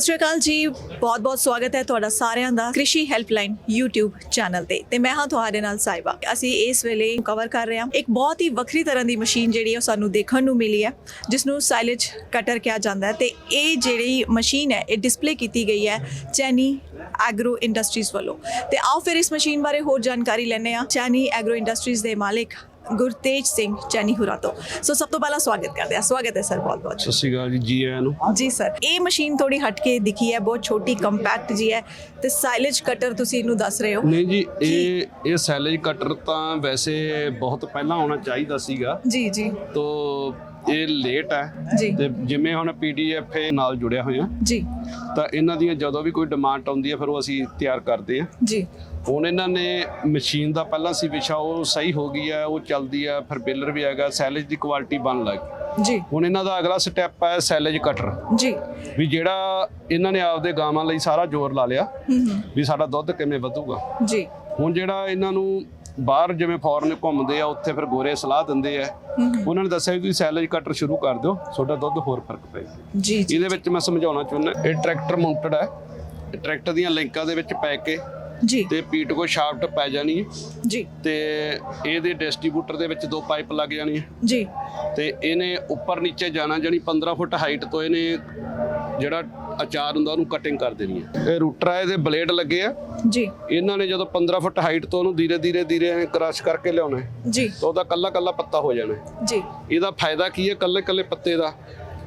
ਸਤਿ ਸ਼੍ਰੀ ਅਕਾਲ ਜੀ। ਬਹੁਤ-ਬਹੁਤ ਸਵਾਗਤ ਹੈ ਤੁਹਾਡਾ ਸਾਰਿਆਂ ਦਾ ਕ੍ਰਿਸ਼ੀ ਹੈਲਪਲਾਈਨ YouTube ਚੈਨਲ ਤੇ। ਤੇ ਮੈਂ ਹਾਂ ਤੁਹਾਡੇ ਨਾਲ ਸਾਇਬਾ ਅਸੀਂ ਇਸ ਵੇਲੇ ਕਵਰ ਕਰ ਰਹੇ ਹਾਂ। ਇੱਕ ਬਹੁਤ ਹੀ ਵੱਖਰੀ ਤਰ੍ਹਾਂ ਦੀ ਮਸ਼ੀਨ ਜਿਹੜੀ ਹੈ ਉਹ ਸਾਨੂੰ ਦੇਖਣ ਨੂੰ ਮਿਲੀ ਹੈ ਜਿਸ ਨੂੰ ਸਾਈਲੇਜ ਕਟਰ ਕਿਹਾ ਜਾਂਦਾ ਹੈ। ਤੇ ਇਹ ਜਿਹੜੀ ਮਸ਼ੀਨ ਹੈ, ਇਹ ਡਿਸਪਲੇ ਕੀਤੀ ਗਈ ਹੈ ਚੈਨੀ ਐਗਰੋ ਇੰਡਸਟਰੀਜ਼ ਵੱਲੋਂ। ਤੇ ਆਓ ਫਿਰ ਇਸ ਮਸ਼ੀਨ ਬਾਰੇ ਹੋਰ ਜਾਣਕਾਰੀ ਲੈਣੇ ਆ ਚੈਨੀ ਐਗਰੋ ਇੰਡਸਟਰੀਜ਼ ਦੇ ਮਾਲਿਕ ਗੁਰਤੇਜ ਸਿੰਘ ਚੈਨੀ ਹੁਰਾ ਤੋਂ। ਸੋ ਸਭ ਤੋਂ ਪਹਿਲਾਂ ਸਵਾਗਤ ਕਰਦੇ ਹਾਂ। ਸਵਾਗਤ ਹੈ ਸਰ ਬਹੁਤ-ਬਹੁਤ ਸਤਿ ਸ਼੍ਰੀ ਅਕਾਲ ਜੀ ਜੀ ਆਇਆਂ ਨੂੰ। ਜੀ ਸਰ ਇਹ ਮਸ਼ੀਨ ਥੋੜੀ ਹਟ ਕੇ ਦਿਖੀ ਹੈ ਬਹੁਤ ਛੋਟੀ ਕੰਪੈਕਟ ਜੀ ਹੈ ਤੇ ਸਾਈਲੇਜ ਕਟਰ ਤੁਸੀਂ ਇਹਨੂੰ ਦੱਸ ਰਹੇ ਹੋ। ਨਹੀਂ ਜੀ ਇਹ ਇਹ ਸੈਲੇਜ ਕਟਰ ਤਾਂ ਵੈਸੇ ਬਹੁਤ ਪਹਿਲਾਂ ਆਉਣਾ ਚਾਹੀਦਾ ਸੀਗਾ। ਜੀ ਜੀ। ਤੋ ਇਹ ਲੇਟ ਹੈ ਤੇ ਜਿਵੇਂ ਹੁਣ ਪੀਡੀਐਫ ਨਾਲ ਜੁੜਿਆ ਹੋਇਆ ਜੀ। ਤਾਂ ਇਹਨਾਂ ਦੀਆਂ ਜਦੋਂ ਵੀ ਕੋਈ ਡਿਮਾਂਡ ਆਉਂਦੀ ਹੈ ਫਿਰ ਉਹ ਅਸੀਂ ਤਿਆਰ ਕਰਦੇ ਹਾਂ ਜੀ। ਹੁਣ ਇਹਨਾਂ ਨੇ ਮਸ਼ੀਨ ਦਾ ਪਹਿਲਾਂ ਸੀ ਵਿਸ਼ਾ ਉਹ ਸਹੀ ਹੋ ਗਈ ਹੈ ਉਹ ਚੱਲਦੀ ਹੈ ਫਿਰ ਬਿਲਰ ਵੀ ਹੈਗਾ ਸੈਲੇਜ ਦੀ ਕੁਆਲਿਟੀ ਬਣ ਲੱਗ ਜੀ। ਹੁਣ ਇਹਨਾਂ ਦਾ ਅਗਲਾ ਸਟੈਪ ਹੈ ਸੈਲੇਜ ਕਟਰ ਜੀ। ਵੀ ਜਿਹੜਾ ਇਹਨਾਂ ਨੇ ਆਪਦੇ ਗਾਵਾਂ ਲਈ ਸਾਰਾ ਜ਼ੋਰ ਲਾ ਲਿਆ ਵੀ ਸਾਡਾ ਦੁੱਧ ਕਿਵੇਂ ਵਧੂਗਾ। ਜੀ। ਹੁਣ ਜਿਹੜਾ ਇਹਨਾਂ ਨੂੰ ਬਾਹਰ ਜਿਵੇਂ ਫੋਰਨ ਘੁੰਮਦੇ ਆ ਉੱਥੇ ਫਿਰ ਗੋਰੇ ਸਲਾਹ ਦਿੰਦੇ ਆ। ਉਹਨਾਂ ਨੇ ਦੱਸਿਆ ਵੀ ਤੁਸੀਂ ਸੈਲੇਜ ਕਟਰ ਸ਼ੁਰੂ ਕਰ ਦਿਓ ਤੁਹਾਡਾ ਦੁੱਧ ਹੋਰ ਫ਼ਰਕ ਪਏਗਾ ਜੀ ਜੀ। ਇਹਦੇ ਵਿੱਚ ਮੈਂ ਸਮਝਾਉਣਾ ਚਾਹੁੰਦਾ ਇਹ ਟਰੈਕਟਰ ਮਾਊਂਟਡ ਹੈ ਟਰੈਕਟਰ ਦੀਆਂ ਲਿੰਕਾਂ ਦੇ ਵਿੱਚ ਪੈ ਕੇ ਜੀ। ਤੇ ਪੀਟ ਕੋ ਸ਼ਾਫਟ ਪੈ ਜਾਣੀ ਹੈ ਜੀ। ਤੇ ਇਹਦੇ ਡਿਸਟ੍ਰੀਬਿਊਟਰ ਦੇ ਵਿੱਚ ਦੋ ਪਾਈਪ ਲੱਗ ਜਾਣੀ ਹੈ ਜੀ। ਤੇ ਇਹਨੇ ਉੱਪਰ ਨੀਚੇ ਜਾਣਾ ਜਾਨੀ 15 ਫੁੱਟ ਹਾਈਟ ਤੋਂ ਇਹਨੇ ਜਿਹੜਾ ਅਚਾਰ ਹੁੰਦਾ ਉਹਨੂੰ ਕਟਿੰਗ ਕਰ ਦੇਣੀ ਹੈ। ਇਹ ਰੂਟਰ ਹੈ ਇਹਦੇ ਬਲੇਡ ਲੱਗੇ ਆ। ਜੀ। ਇਹਨਾਂ ਨੇ ਜਦੋਂ 15 ਫੁੱਟ ਹਾਈਟ ਤੋਂ ਉਹਨੂੰ ਧੀਰੇ ਧੀਰੇ ਧੀਰੇ ਕ੍ਰਸ਼ ਕਰਕੇ ਲਿਆਉਣਾ ਹੈ ਜੀ। ਤਾਂ ਉਹਦਾ ਕੱਲਾ ਕੱਲਾ ਪੱਤਾ ਹੋ ਜਾਣਾ ਹੈ। ਜੀ। ਇਹਦਾ ਫਾਇਦਾ ਕੀ ਹੈ ਕੱਲੇ ਕੱਲੇ ਪੱਤੇ ਦਾ?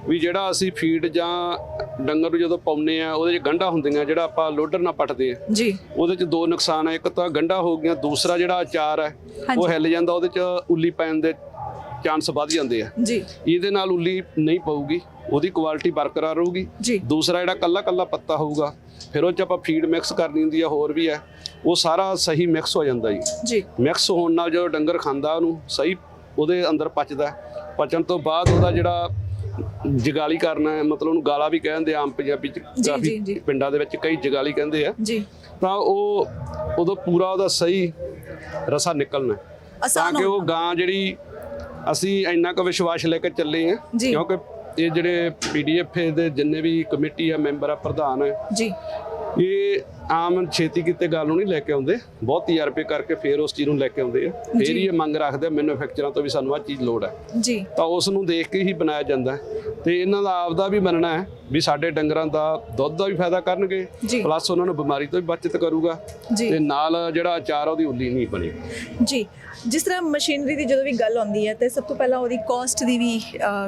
ਵੀ ਜਿਹੜਾ ਅਸੀਂ ਫੀਡ ਜਾਂ ਡੰਗਰ ਨੂੰ ਜਦੋਂ ਪਾਉਨੇ ਆ ਉਹਦੇ 'ਚ ਗੰਢਾਂ ਹੁੰਦੀਆਂ ਜਿਹੜਾ ਆਪਾਂ ਲੋਡਰ ਨਾਲ ਪੱਟਦੇ ਆ ਜੀ। ਉਹਦੇ 'ਚ ਦੋ ਨੁਕਸਾਨ ਹੈ ਇੱਕ ਤਾਂ ਗੰਢਾਂ ਹੋ ਗਈਆਂ ਦੂਸਰਾ ਜਿਹੜਾ ਅਚਾਰ ਹੈ ਉਹ। ਹਿੱਲ ਜਾਂਦਾ ਉਹਦੇ 'ਚ ਉੱਲੀ ਪੈਣ ਦੇ ਚਾਂਸ ਵੱਧ ਜਾਂਦੇ ਆ। ਜੀ। ਇਹਦੇ ਨਾਲ ਉੱਲੀ ਨਹੀਂ ਪਊਗੀ ਉਹਦੀ ਕੁਆਲਿਟੀ ਬਰਕਰਾਰ ਰਹੂਗੀ। ਦੂਸਰਾ ਜਿਹੜਾ ਕੱਲਾ ਕੱਲਾ ਪੱਤਾ ਹੋਊਗਾ ਫਿਰ ਉਹ 'ਚ ਆਪਾਂ ਫੀਡ ਮਿਕਸ ਕਰਨੀ ਹੁੰਦੀ ਆ ਹੋਰ ਵੀ ਹੈ ਉਹ ਸਾਰਾ ਸਹੀ ਮਿਕਸ ਹੋ ਜਾਂਦਾ ਜੀ। ਜੀ। ਮਿਕਸ ਹੋਣ ਨਾਲ ਜਦੋਂ ਡੰਗਰ ਖਾਂਦਾ ਉਹਨੂੰ ਸਹੀ ਉਹਦੇ ਅੰਦਰ ਪਚਦਾ। ਪਚਣ ਤੋਂ ਬਾਅਦ ਉਹਦਾ ਜਿਹੜਾ ਜਗਾਲੀ ਕਰਨਾ ਹੈ ਮਤਲਬ ਉਹਨੂੰ ਗਾਲਾ ਵੀ ਕਹਿੰਦੇ ਆਮ ਪੰਜਾਬੀ ਚ ਕਾਫੀ। ਪਿੰਡਾਂ ਦੇ ਵਿੱਚ ਕਈ ਜਗਾਲੀ ਕਹਿੰਦੇ ਆ। ਜੀ। ਤਾਂ ਉਹ ਉਦੋਂ ਪੂਰਾ ਉਹਦਾ ਸਹੀ ਰਸਾ ਨਿਕਲਣਾ। ਤਾਂ ਕਿ ਉਹ ਗਾਂ ਜਿਹੜੀ ਅਸੀਂ ਇੰਨਾ ਕੁ ਵਿਸ਼ਵਾਸ ਲੈ ਕੇ ਚੱਲੇ ਆ ਜੀ। ਕਿਉਂਕਿ ਇਹ ਜਿਹੜੇ ਪੀਡੀਐਫ ਦੇ ਜਿੰਨੇ ਵੀ ਕਮੇਟੀ ਆ ਮੈਂਬਰ ਆ ਪ੍ਰਧਾਨ ਹੈ ਜੀ। ਇਹ ਆਮ ਛੇਤੀ ਕਿਤੇ ਗੱਲ ਨੂੰ ਨਹੀਂ ਲੈ ਕੇ ਆਉਂਦੇ। ਬਹੁਤ ਤਜਰਬੇ ਕਰਕੇ ਫੇਰ ਉਸ ਚੀਜ਼ ਨੂੰ ਲੈ ਕੇ ਆਉਂਦੇ ਆ। ਫੇਰ ਹੀ ਇਹ ਮੰਗ ਰੱਖਦੇ ਆ ਮੈਨੂਫੈਕਚਰਾਂ ਤੋਂ ਵੀ ਸਾਨੂੰ ਆਹ ਚੀਜ਼ ਲੋੜ ਹੈ ਜੀ। ਤਾਂ ਉਸ ਨੂੰ ਦੇਖ ਕੇ ਹੀ ਬਣਾਇਆ ਜਾਂਦਾ। ਹੈ ਤੇ ਇਹਨਾਂ ਦਾ ਆਪਦਾ ਵੀ ਮੰਨਣਾ ਹੈ ਵੀ ਸਾਡੇ ਡੰਗਰਾਂ ਦਾ ਦੁੱਧ ਦਾ ਵੀ ਫਾਇਦਾ ਕਰਨਗੇ। ਪਲੱਸ ਉਹਨਾਂ ਨੂੰ ਬਿਮਾਰੀ ਤੋਂ ਵੀ ਬਚਤ ਕਰੂਗਾ ਤੇ ਨਾਲ ਜਿਹੜਾ ਅਚਾਰ ਆ ਉਹਦੀ ਉੱਲੀ ਨਹੀਂ ਬਣੀ। ਜੀ ਜਿਸ ਤਰ੍ਹਾਂ ਮਸ਼ੀਨਰੀ ਦੀ ਜਦੋਂ ਵੀ ਗੱਲ ਆਉਂਦੀ ਹੈ ਤੇ ਸਭ ਤੋਂ ਪਹਿਲਾਂ ਉਹਦੀ ਕਾਸਟ ਦੀ ਵੀ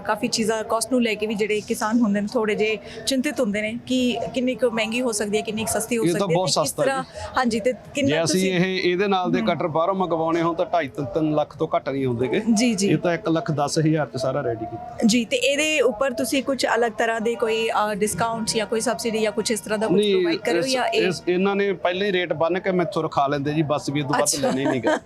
ਕਾਫੀ ਚੀਜ਼ਾਂ ਕਾਸਟ ਨੂੰ ਲੈ ਕੇ ਵੀ ਜਿਹੜੇ ਕਿਸਾਨ ਹੁੰਦੇ ਨੇ ਥੋੜੇ ਜੇ ਚਿੰਤਿਤ ਹੁੰਦੇ ਨੇ ਕਿ ਕਿੰਨੀ ਕੁ ਮਹਿੰਗੀ ਹੋ ਸਕਦੀ ਹੈ ਕਿੰਨੀ ਸਸਤੀ ਹੋ ਇਹ ਸਕਦੀ ਹੈ ਬਹੁਤ ਤੇ ਸਸਤਾ ਹਾਂਜੀ ਤੇ ਜੇ ਕਿੰਨਾ ਅਸੀਂ ਤੁਸੀਂ ਇਹ ਇਹਦੇ ਨਾਲ ਦੇ ਕਟਰ ਬਾਹਰੋਂ ਮੰਗਵਾਉਣੇ ਹੋਣ ਤਾਂ 2.5 3 ਲੱਖ ਤੋਂ ਘੱਟ ਨਹੀਂ ਹੁੰਦੇਗੇ ਜੀ ਜੀ। ਇਹ ਤਾਂ 1 ਲੱਖ 10 ਹਜ਼ਾਰ ਚ ਸਾਰਾ ਰੈਡੀ ਕੀਤਾ। ਜੀ ਤੇ ਇਹਦੇ ਉੱਪਰ ਤੁਸੀਂ ਕੁਝ ਅਲੱਗ ਤਰ੍ਹਾਂ ਦੇ ਕੋਈ ਡਿਸਕਾਊਂਟ ਜਾਂ ਕੋਈ ਸਬਸਿਡੀ ਜਾਂ ਕੁਝ ਇਸ ਤਰ੍ਹਾਂ ਦਾ ਕੁਝ ਪ੍ਰੋਵਾਈਡ ਕਰਿਓ ਇਸ- ਜਾਂ ਇਹ ਇਸ- ਇਹਨਾਂ ਨੇ ਪਹਿਲੇ ਹੀ ਰੇਟ ਬੰਨ ਕੇ ਮੈਥੋਂ ਰਖਾ ਲੈਂਦੇ ਜੀ ਬਸ ਵੀ ਤੋਂ ਵੱਧ ਲੈਣੇ ਨਹੀਂ ਗਾ।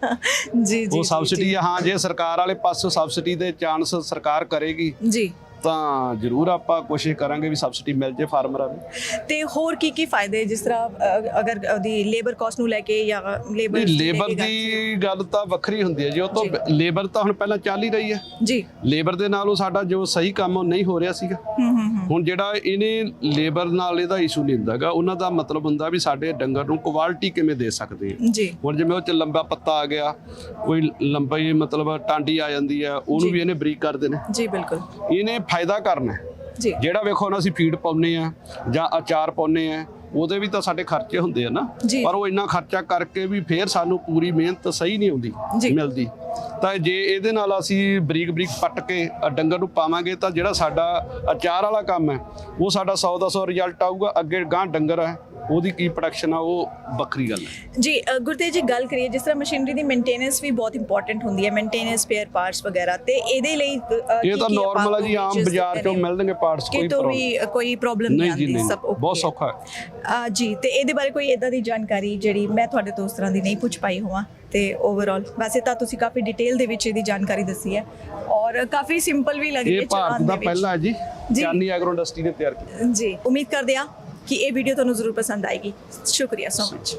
ਜੀ ਜੀ ਉਹ ਸਬਸਿਡੀ ਹਾਂ ਜੇ ਸਰਕਾਰ ਵਾਲੇ ਪਾਸੋਂ ਸਬਸਿਡੀ ਦੇ ਚਾਂਸ ਸਰਕਾਰ ਕਰੇਗੀ। ਜੀ। ਤਾਂ ਜ਼ਰੂਰ ਆਪਾਂ ਕੋਸ਼ਿਸ਼ ਕਰਾਂਗੇ ਵੀ ਸਬਸਿਡੀ ਮਿਲ ਜੇ ਫਾਰਮਰਾਂ ਨੂੰ। ਤੇ ਹੋਰ ਕੀ ਕੀ ਫਾਇਦੇ ਜਿਸ ਤਰ੍ਹਾਂ ਅ, ਅਗਰ ਉਹਦੀ ਲੇਬਰ ਕਾਸਟ ਨੂੰ ਲੈ ਕੇ ਜਾਂ ਲੇਬਰ ਨਹੀਂ ਲੇਬਰ ਦੀ ਗੱਲ ਤਾਂ ਵੱਖਰੀ ਹੁੰਦੀ ਹੈ ਜੀ ਉਹ ਤੋਂ ਲੇਬਰ ਤਾਂ ਹੁਣ ਪਹਿਲਾਂ ਚੱਲ ਹੀ ਰਹੀ ਹੈ। ਜੀ। ਲੇਬਰ ਦੇ ਨਾਲ ਉਹ ਸਾਡਾ ਜੋ ਸਹੀ ਕੰਮ ਉਹ ਨਹੀਂ ਹੋ ਰਿਹਾ ਸੀਗਾ। ਹੂੰ ਹੂੰ ਹੂੰ। ਹੁਣ ਜਿਹੜਾ ਇਹਨੇ ਲੇਬਰ ਨਾਲ ਇਹਦਾ ਇਸ਼ੂ ਨਹੀਂ ਹੁੰਦਾਗਾ ਉਹਨਾਂ ਦਾ ਮਤਲਬ ਹੁੰਦਾ ਵੀ ਸਾਡੇ ਡੰਗਰ ਨੂੰ ਕੁਆਲਿਟੀ ਕਿਵੇਂ ਦੇ ਸਕਦੇ ਆ। ਜੀ। ਹੁਣ ਜਿਵੇਂ ਉਹ ਚ ਲੰਬਾ ਪੱਤਾ ਆ ਗਿਆ ਕੋਈ ਲੰਬੀ ਮਤਲਬ ਟਾਂਡੀ ਆ ਜਾਂਦੀ ਆ ਉਹਨੂੰ ਵੀ ਇਹਨੇ ਬਰੀਕ ਕਰਦੇ ਨੇ ਜੀ ਬਿਲਕੁਲ। ਇਹਨੇ ਫਾਇਦਾ ਕਰਨਾ ਹੈ। ਜੀ ਜਿਹੜਾ ਵੇਖੋ ਹੁਣ ਅਸੀਂ ਫੀਡ ਪਾਉਨੇ ਆ ਜਾਂ ਅਚਾਰ ਪਾਉਨੇ ਆ ਉਹਦੇ ਵੀ ਤਾਂ ਸਾਡੇ ਖਰਚੇ ਹੁੰਦੇ ਆ ਨਾ। ਪਰ ਉਹ ਇੰਨਾ ਖਰਚਾ ਕਰਕੇ ਵੀ ਫੇਰ ਸਾਨੂੰ ਪੂਰੀ ਮਿਹਨਤ ਸਹੀ ਨਹੀਂ ਆਉਂਦੀ। ਮਿਲਦੀ ਤਾਂ ਜੇ ਇਹਦੇ ਨਾਲ ਅਸੀਂ ਬਰੀਕ ਬਰੀਕ ਪੱਟ ਕੇ ਡੰਗਰ ਨੂੰ ਪਾਵਾਂਗੇ ਤਾਂ ਜਿਹੜਾ ਸਾਡਾ ਅਚਾਰ ਵਾਲਾ ਕੰਮ ਹੈ ਉਹ ਸਾਡਾ 100 ਦਾ 100 ਰਿਜ਼ਲਟ ਆਊਗਾ ਅੱਗੇ ਗਾਂ ਡੰਗਰ ਹੈ ਉਹਦੀ ਕੀ ਪ੍ਰੋਡਕਸ਼ਨ ਆ ਉਹ ਵੱਖਰੀ ਗੱਲ ਹੈ ਜੀ ਗੁਰਤੇਜ ਜੀ ਗੱਲ ਕਰੀਏ ਜਿਸ ਤਰ੍ਹਾਂ ਮਸ਼ੀਨਰੀ ਦੀ ਮੇਨਟੇਨੈਂਸ ਵੀ ਬਹੁਤ ਇੰਪੋਰਟੈਂਟ ਹੁੰਦੀ ਹੈ ਮੇਨਟੇਨੈਂਸ ਸਪੇਅਰ ਪਾਰਟਸ ਵਗੈਰਾ ਤੇ ਇਹਦੇ ਲਈ ਇਹ ਤਾਂ ਨਾਰਮਲ ਹੈ ਜੀ ਆਮ ਬਾਜ਼ਾਰ ਚੋਂ? ਮਿਲਣਗੇ ਪਾਰਟਸ ਕੋਈ ਪ੍ਰੋਬਲਮ ਵੀ ਕੋਈ ਪ੍ਰੋਬਲਮ ਨਹੀਂ ਆਉਂਦੀ ਸਭ okay ਬਹੁਤ। ਸੌਖਾ ਹੈ ਜੀ ਤੇ ਇਹਦੇ ਬਾਰੇ ਕੋਈ ਇਦਾਂ ਦੀ ਜਾਣਕਾਰੀ ਜਿਹੜੀ ਮੈਂ ਤੁਹਾਡੇ ਤੋਂ ਉਸ ਤਰ੍ਹਾਂ ਦੀ ਨਹੀਂ ਪੁੱਛ ਪਾਈ ਹੋਵਾਂ ਤੇ ਓਵਰਆਲ ਵੈਸੇ ਤਾਂ ਤੁਸੀਂ ਕਾਫੀ ਡਿਟੇਲ ਦੇ ਵਿੱਚ ਇਹਦੀ ਜਾਣਕਾਰੀ ਦੱਸੀ ਹੈ ਔਰ ਕਾਫੀ ਸਿੰਪਲ ਵੀ ਲੱਗ ਰਹੀ ਹੈ ਇਹ ਭਾਰਤ ਦਾ। ਪਹਿਲਾ ਹੈ ਜੀ ਜੀ। ਚਾਨੀ ਐਗਰੋ ਇੰਡਸਟਰੀ ਨੇ ਤਿਆਰ ਕੀਤਾ ਜੀ ਉਮੀਦ ਕਰਦੇ ਹਾਂ ਕਿ ਇਹ ਵੀਡੀਓ ਤੁਹਾਨੂੰ ਜ਼ਰੂਰ ਪਸੰਦ ਆਏਗੀ ਸ਼ੁਕਰੀਆ ਸੋ ਮਚ